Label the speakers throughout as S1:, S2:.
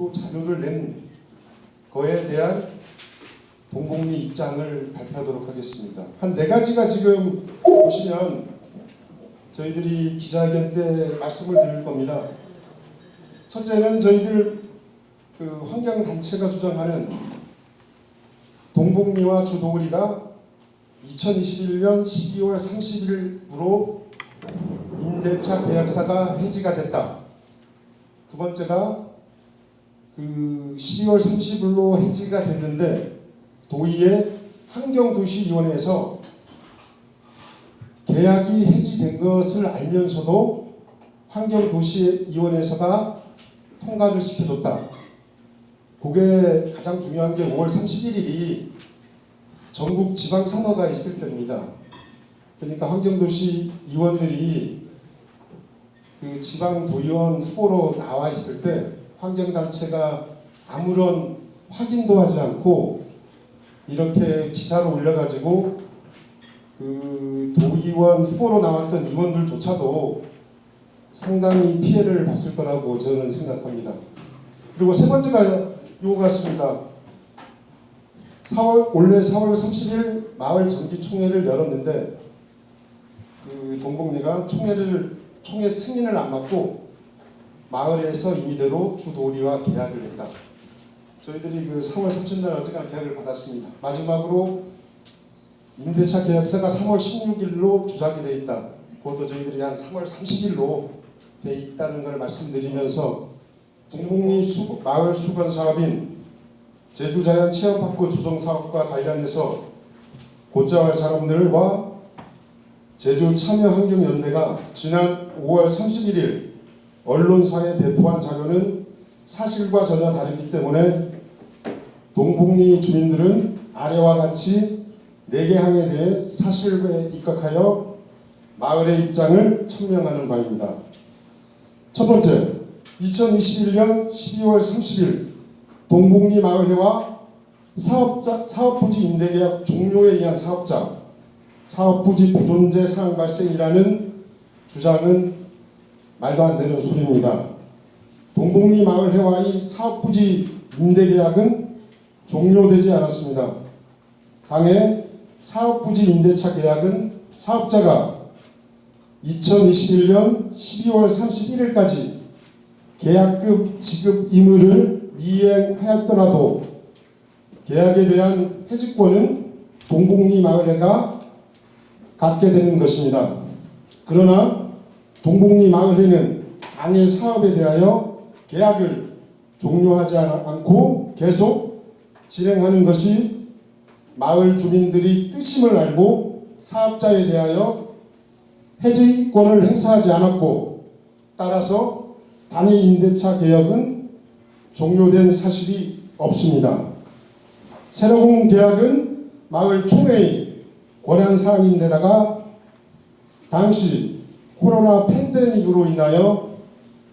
S1: 또 자료를 낸 거에 대한 동복리 입장을 발표하도록 하겠습니다. 한 네 가지가 지금 보시면 저희들이 기자회견 때 말씀을 드릴 겁니다. 첫째는 저희들 그 환경단체가 주장하는 동복리와 주도리가 2021년 12월 30일부로 임대차 계약사가 해지가 됐다. 두 번째가 그 12월 30일로 해지가 됐는데 도의회 환경도시위원회에서 계약이 해지된 것을 알면서도 환경도시위원회에서가 통과를 시켜줬다. 그게 가장 중요한 게 5월 31일이 전국 지방 선거가 있을 때입니다. 그러니까 환경도시 의원들이 그 지방 도의원 후보로 나와 있을 때 환경단체가 아무런 확인도 하지 않고 이렇게 기사를 올려가지고 그 도의원 후보로 나왔던 의원들조차도 상당히 피해를 봤을 거라고 저는 생각합니다. 그리고 세 번째가 요거 같습니다. 4월 원래 4월 30일 마을 정기 총회를 열었는데 그 동복리가 총회를 총회 승인을 안 받고 마을에서 임의대로 주도리와 계약을 했다. 저희들이 그 3월 30일 어쨌거나 계약을 받았습니다. 마지막으로 임대차 계약서가 3월 16일로 주작이 돼 있다. 그것도 저희들이 한 3월 30일로 돼 있다는 걸 말씀드리면서 수, 마을 수건 사업인 제주자연 체험학교 조성 사업과 관련해서 할 사람들과 제주 참여환경연대가 지난 5월 31일 언론사에 배포한 자료는 사실과 전혀 다르기 때문에 동복리 주민들은 아래와 같이 네개 항에 대해 사실에 입각하여 마을의 입장을 천명하는 바입니다. 첫 번째, 2021년 12월 30일 동복리 마을회와 사업자 사업부지 임대계약 종료에 의한 사업자 사업부지 부존재 상황 발생이라는 주장은 말도 안 되는 소리입니다. 동복리 마을회와의 사업부지 임대계약은 종료되지 않았습니다. 당해 사업부지 임대차 계약은 사업자가 2021년 12월 31일까지 계약급 지급 의무를 미행하였더라도 계약에 대한 해지권은 동복리 마을회가 갖게 되는 것입니다. 그러나 동복리 마을회는 당해 사업에 대하여 계약을 종료하지 않고 계속 진행하는 것이 마을 주민들이 뜻임을 알고 사업자에 대하여 해지권을 행사하지 않았고 따라서 단위 임대차 개혁은 종료된 사실이 없습니다. 새로운 계약은 마을 총회의 권한 사항인데다가 당시 코로나 팬데믹으로 인하여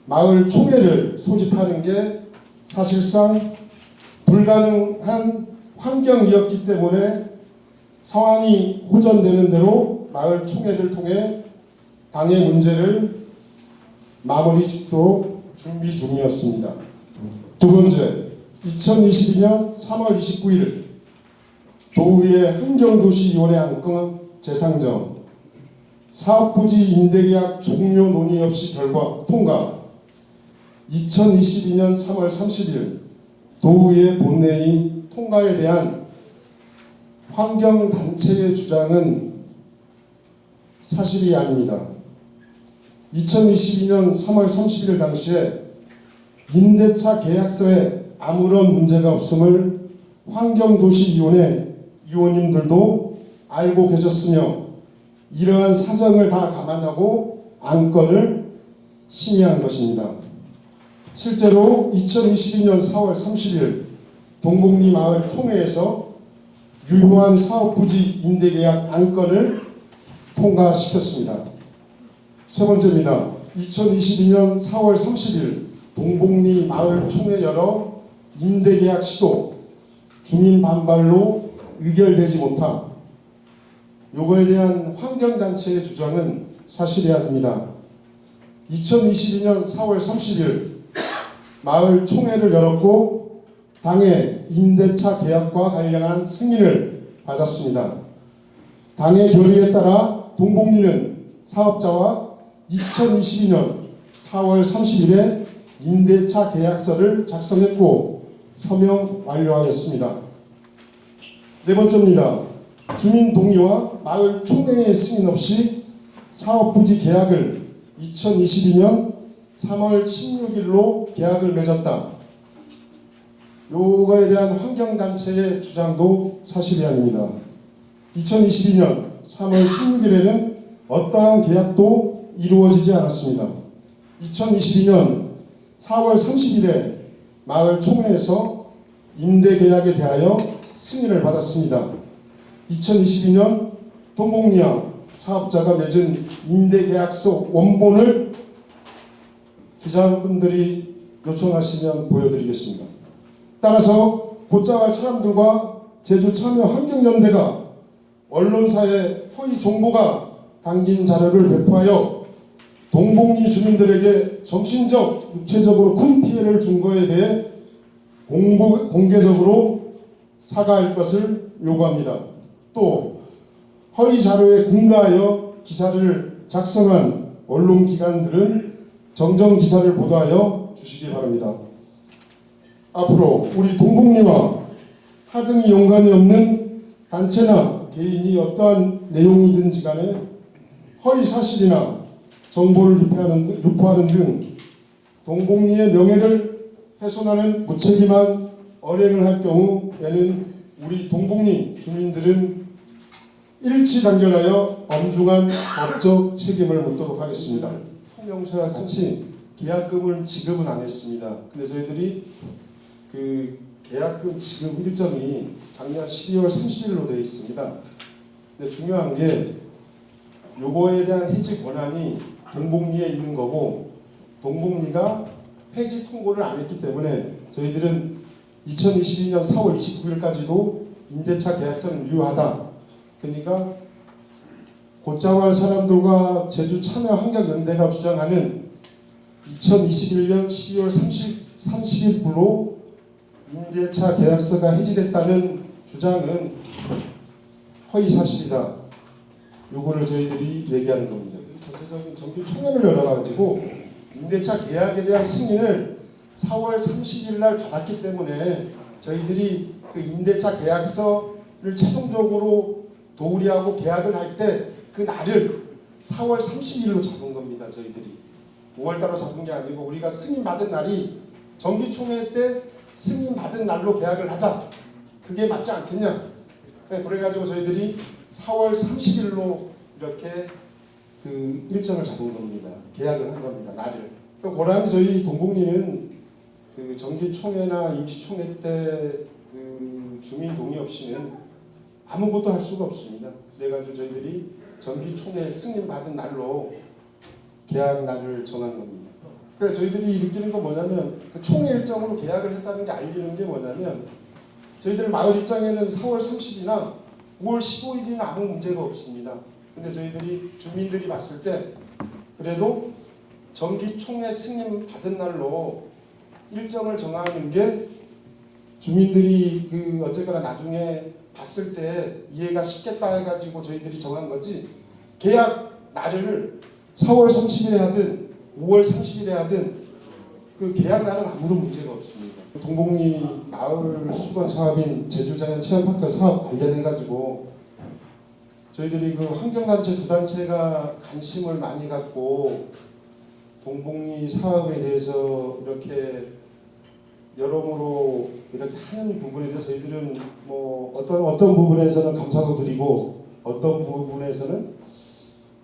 S1: 마을 총회를 소집하는 게 사실상 불가능한 환경이었기 때문에 상황이 호전되는 대로 마을 총회를 통해 당의 문제를 마무리 짓도록 준비 중이었습니다. 두 번째, 2022년 3월 29일 도의회 환경도시위원회 안건 재상정 사업부지 임대계약 종료 논의 없이 결과 통과 2022년 3월 30일 도의회 본회의 통과에 대한 환경단체의 주장은 사실이 아닙니다. 2022년 3월 31일 당시에 임대차 계약서에 아무런 문제가 없음을 환경도시위원회 위원님들도 알고 계셨으며 이러한 사정을 다 감안하고 안건을 심의한 것입니다. 실제로 2022년 4월 30일 동복리 마을 총회에서 유효한 사업부지 임대계약 안건을 통과시켰습니다. 세 번째입니다. 2022년 4월 30일 동복리 마을 총회 열어 임대계약 시도 주민 반발로 의결되지 못함. 요거에 대한 환경단체의 주장은 사실이 아닙니다. 2022년 4월 30일 마을 총회를 열었고 당의 임대차 계약과 관련한 승인을 받았습니다. 당의 결의에 따라 동복리는 사업자와 2022년 4월 30일에 임대차 계약서를 작성했고 서명 완료하였습니다. 네 번째입니다. 주민 동의와 마을 총회의 승인 없이 사업 부지 계약을 2022년 3월 16일로 계약을 맺었다. 요거에 대한 환경단체의 주장도 사실이 아닙니다. 2022년 3월 16일에는 어떠한 계약도 이루어지지 않았습니다. 2022년 4월 30일에 마을 총회에서 임대 계약에 대하여 승인을 받았습니다. 2022년 동복리와 사업자가 맺은 임대 계약서 원본을 기자분들이 요청하시면 보여드리겠습니다. 따라서 곧자갈 사람들과 제주 참여 환경연대가 언론사에 허위 정보가 담긴 자료를 배포하여 동복리 주민들에게 정신적, 육체적으로 큰 피해를 준 것에 대해 공개적으로 사과할 것을 요구합니다. 또 허위 자료에 근거하여 기사를 작성한 언론 기관들은 정정 기사를 보도하여 주시기 바랍니다. 앞으로 우리 동복리와 하등이 연관이 없는 단체나 개인이 어떠한 내용이든지 간에 허위 사실이나 정보를 유포하는, 등- 유포하는 등 동복리의 명예를 훼손하는 무책임한 언행을 할 경우에는 우리 동복리 주민들은 일치 단결하여 엄중한 법적 책임을 묻도록 하겠습니다. 성명서와 같이 계약금을 지급은 안 했습니다. 근데 저희들이 그 계약금 지급 일정이 작년 12월 30일로 되어 있습니다. 근데 중요한 게 요거에 대한 해지 권한이 동복리에 있는 거고 동복리가 해지 통고를 안 했기 때문에 저희들은 2022년 4월 29일까지도 임대차 계약서는 유효하다. 그러니까 곧자왈 사람들과 제주 참여 환경 연대가 주장하는 2021년 12월 30, 30일부로 임대차 계약서가 해지됐다는 주장은 허위 사실이다. 요거를 저희들이 얘기하는 겁니다. 전체적인 정규 총회를 열어가지고 임대차 계약에 대한 승인을 4월 30일 날 받았기 때문에 저희들이 그 임대차 계약서를 최종적으로 도우리하고 계약을 할 때 그 날을 4월 30일로 잡은 겁니다. 저희들이 5월달로 잡은 게 아니고 우리가 승인 받은 날이 정기총회 때 승인 받은 날로 계약을 하자. 그게 맞지 않겠냐? 네, 그래가지고 저희들이 4월 30일로 이렇게 그 일정을 잡은 겁니다. 계약을 한 겁니다. 날을. 그 고라니 저희 동국리는 그 정기총회나 임시총회 때 그 주민 동의 없이는 아무것도 할 수가 없습니다. 그래가지고 저희들이 정기총회 승인 받은 날로 계약 날을 정한 겁니다. 그러니까 저희들이 느끼는 건 뭐냐면 그 총회 일정으로 계약을 했다는 게 알리는 게 뭐냐면 저희들 마을 입장에는 4월 30일이나 5월 15일이나 아무 문제가 없습니다. 근데 저희들이 주민들이 봤을 때 그래도 정기총회 승인 받은 날로 일정을 정하는 게 주민들이 그 어쨌거나 나중에 봤을 때 이해가 쉽겠다 해가지고 저희들이 정한 거지 계약 날을 4월 30일에 하든 5월 30일에 하든 그 계약 날은 아무런 문제가 없습니다. 동복리 마을 수건 사업인 제주자연 체험파크 사업 관련해 가지고 저희들이 그 환경단체 두 단체가 관심을 많이 갖고 동복리 사업에 대해서 이렇게 여러모로 이렇게 하는 부분에 대해서 저희들은 뭐 어떤 어떤 부분에서는 감사도 드리고 어떤 부분에서는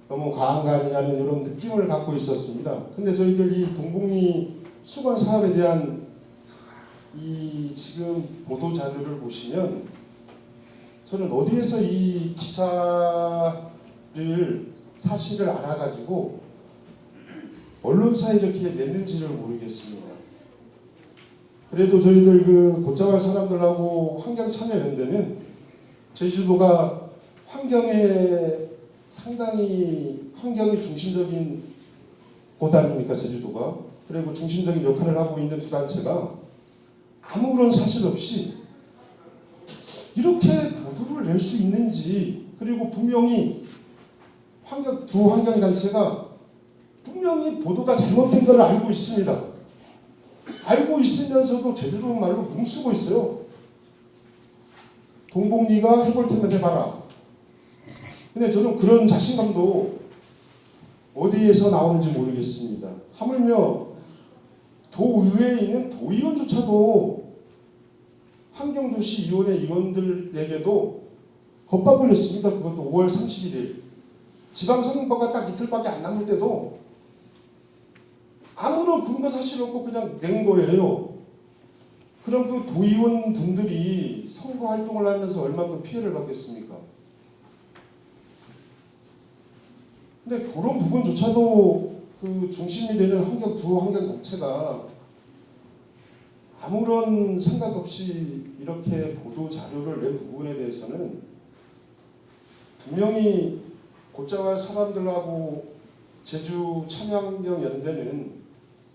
S1: 너무 과한 거 아니냐는 이런 느낌을 갖고 있었습니다. 근데 저희들 이 동복리 수건 사업에 대한 이 지금 보도 자료를 보시면 저는 어디에서 이 기사를 사실을 알아가지고 언론사에 이렇게 냈는지를 모르겠습니다. 그래도 저희들 그 곧자갈 사람들하고 환경 참여연대는 제주도가 환경에 상당히 환경이 중심적인 곳 아닙니까 제주도가 그리고 중심적인 역할을 하고 있는 두 단체가 아무런 사실 없이 이렇게 보도를 낼 수 있는지 그리고 분명히 환경 두 환경 단체가 분명히 보도가 잘못된 걸 알고 있습니다. 있으면서도 제대로 말로 뭉쓰고 있어요. 동복리가 해볼 테면 해봐라. 근데 저는 그런 자신감도 어디에서 나오는지 모르겠습니다. 하물며 도의회에 있는 도의원조차도 환경도시위원회 의원들에게도 겁박을 냈습니다. 그것도 5월 31일. 지방선거가 딱 이틀밖에 안 남을 때도 아무런 근거 사실 없고 그냥 낸 거예요. 그럼 그 도의원 분들이 선거 활동을 하면서 얼마큼 피해를 받겠습니까? 근데 그런 부분조차도 그 중심이 되는 환경 두 환경 단체가 아무런 생각 없이 이렇게 보도 자료를 낸 부분에 대해서는 분명히 곧자말 사람들하고 제주 참양경 연대는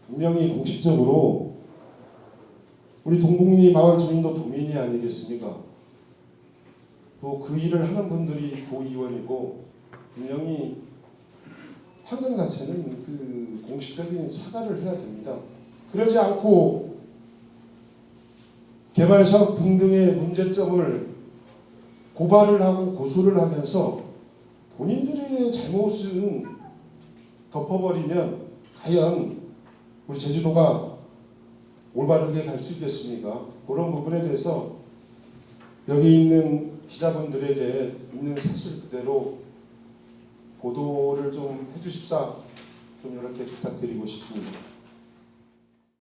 S1: 분명히 공식적으로 우리 동국리 마을 주민도 도민이 아니겠습니까? 또 그 일을 하는 분들이 도의원이고 분명히 환경단체는 그 공식적인 사과를 해야 됩니다. 그러지 않고 개발 사업 등등의 문제점을 고발을 하고 고소를 하면서 본인들의 잘못은 덮어버리면 과연 우리 제주도가 올바르게 갈 수 있겠습니까? 그런 부분에 대해서 여기 있는 기자분들에게 있는 사실 그대로 보도를 좀 해주십사 좀 이렇게 부탁드리고 싶습니다.